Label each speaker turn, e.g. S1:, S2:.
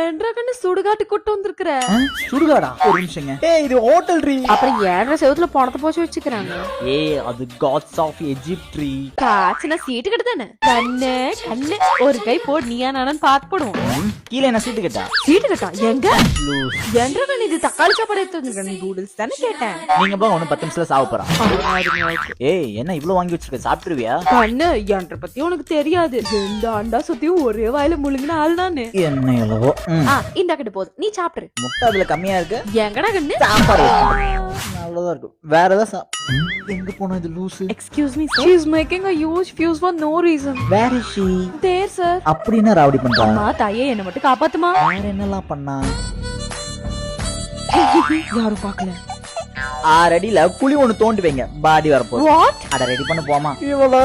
S1: என்றா கண்ணு சுடுகாட்டு கொட்டு வந்திருக்கிற?
S2: சுடுகாடா? ஒரு நிமிஷங்க. ஏய் இது ஹோட்டல் ட்ரீ.
S1: அப்புறம் ஏழரை செவத்துல பணத்தை போச்சு வச்சுக்கிறாங்க.
S2: ஏய் அது காட்ஸ் ஆஃப் எஜிப்ட் ட்ரீ.
S1: சீட்டு கிட்டதானே கண்ணு கண்ணு. ஒரு கை போடு நீயா நானு பாத்து போடுவோம்.
S2: கீழே என்ன சீட்டு கேட்டா?
S1: சீட்டு கட்டா? எங்க. என்ற கண்ணு இது தக்காளி சாப்பாடு எடுத்து வந்திருக்கேன் நூடுல்ஸ் தானே கேட்டேன்.
S2: நீங்க போங்க ஒன்னும் பத்து நிமிஷத்துல சாவ போறான் ஏய் என்ன இவ்ளோ வாங்கி வச்சிருக்க? சாப்பிட்டுருவியா?
S1: கண்ணு என்ற பத்தி உனக்கு தெரியாது. ஆண்டா சுத்தியும் ஒரே வாயில முழுங்கின ஆள் நானு.
S2: என்ன எவ்வளவோ ம்.
S1: ஆ இந்த கிட்ட போதும். நீ சாப்பிடு
S2: முட்டை அதுல கம்மியா இருக்கு.
S1: எங்கடா கண்ணு?
S2: சாப்பாடு அவ்வளவுதான் இருக்கும் வேற ஏதாவது எங்க போனோம் இது லூசு?
S1: Excuse me she is making a huge fuse for no reason.
S2: வேற ஷி
S1: தேர் சார்
S2: அப்படின்னு ராவடி பண்றா?
S1: அம்மா தாயே என்ன மட்டும் காப்பாத்துமா?
S2: வேற என்னலாம் பண்ணா?
S1: யாரும் பாக்கல
S2: ஆறு அடியில குழி ஒண்ணு தோண்டி வைங்க. பாடி வரப்போ
S1: வாட்
S2: அட ரெடி பண்ண போமா? இவ்வளவு